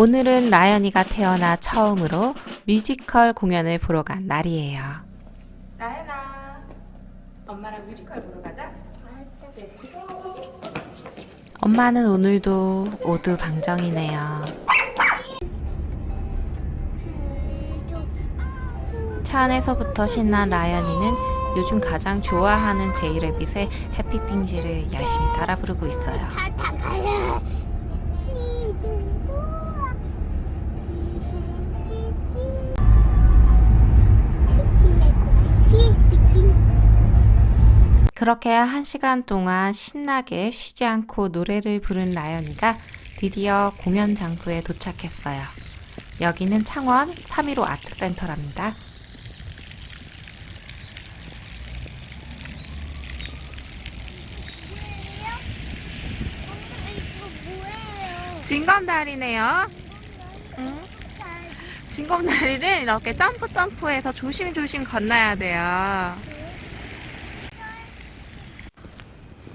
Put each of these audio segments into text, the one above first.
오늘은 라연이가 태어나 처음으로 뮤지컬 공연을 보러 간 날이에요. 라연아, 엄마랑 뮤지컬 보러 가자. 엄마는 오늘도 모두 방정이네요. 차 안에서부터 신난 라연이는 요즘 가장 좋아하는 제이레빗의 해피띵지를 열심히 따라 부르고 있어요. 그렇게 한 시간 동안 신나게 쉬지 않고 노래를 부른 라연이가 드디어 공연 장소에 도착했어요. 여기는 창원 315 아트센터랍니다. 징검다리네요. 징검다리를 이렇게 점프 점프해서 조심조심 건너야 돼요.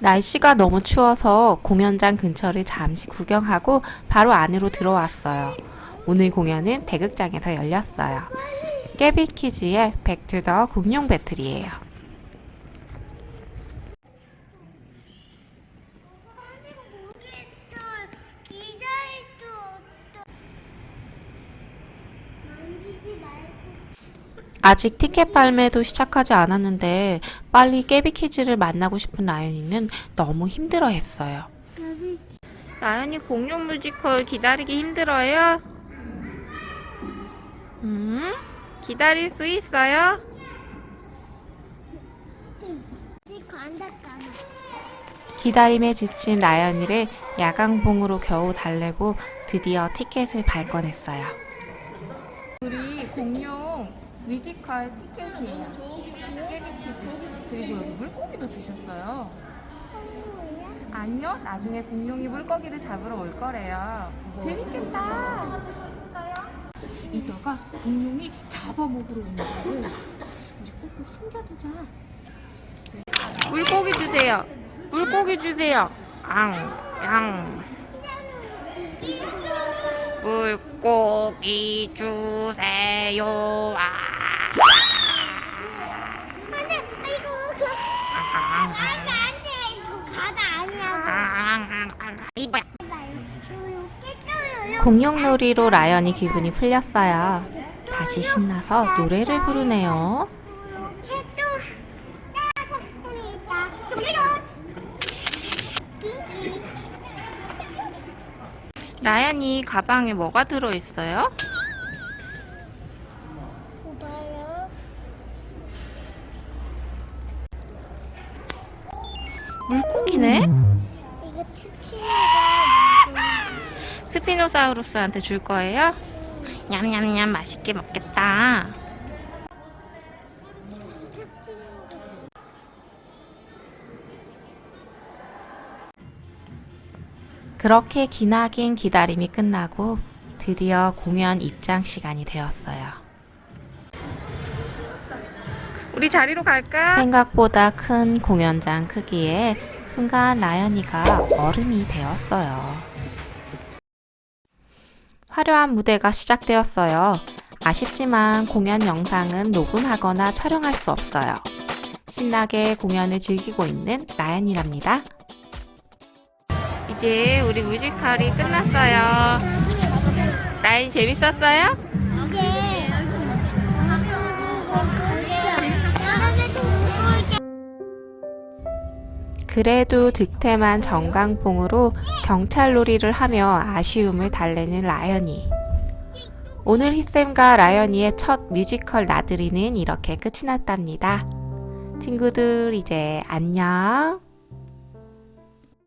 날씨가 너무 추워서 공연장 근처를 잠시 구경하고 바로 안으로 들어왔어요. 오늘 공연은 대극장에서 열렸어요. 깨비키즈의 백투더 공룡 배틀이에요. 아직 티켓 발매도 시작하지 않았는데 빨리 깨비키즈를 만나고 싶은 라연이는 너무 힘들어 했어요. 라연이 공룡 뮤지컬 기다리기 힘들어요? 음? 기다릴 수 있어요? 기다림에 지친 라연이를 야광봉으로 겨우 달래고 드디어 티켓을 발권했어요. 우리 뮤지컬 티켓이에요. 깨비키즈. 그리고 여기 물고기도 주셨어요. 아니요, 나중에 공룡이 물고기를 잡으러 올 거래요. 재밌겠다. 이따가 공룡이 잡아먹으러 거를 이제 꼭꼭 숨겨두자. 물고기 주세요. 물고기 주세요. 앙, 양. 물고기 주세요. 아. 안돼 이거 그 안돼 안돼 이거 가다 아니야 이봐요. 공룡놀이로 라연이 기분이 풀렸어요. 다시 신나서 노래를 부르네요. 라연이 가방에 뭐가 들어있어요? 물고기네? 이거 치치가 스피노사우루스한테 줄 거예요? 냠냠냠 맛있게 먹겠다. 그렇게 기나긴 기다림이 끝나고 드디어 공연 입장 시간이 되었어요. 우리 자리로 갈까? 생각보다 큰 공연장 크기에 순간 라연이가 얼음이 되었어요. 화려한 무대가 시작되었어요. 아쉽지만 공연 영상은 녹음하거나 촬영할 수 없어요. 신나게 공연을 즐기고 있는 라연이랍니다. 이제 우리 뮤지컬이 끝났어요. 라연이 재밌었어요? 그래도 득템한 정강봉으로 경찰놀이를 하며 아쉬움을 달래는 라연이. 오늘 히쌤과 라연이의 첫 뮤지컬 나들이는 이렇게 끝이 났답니다. 친구들 이제 안녕.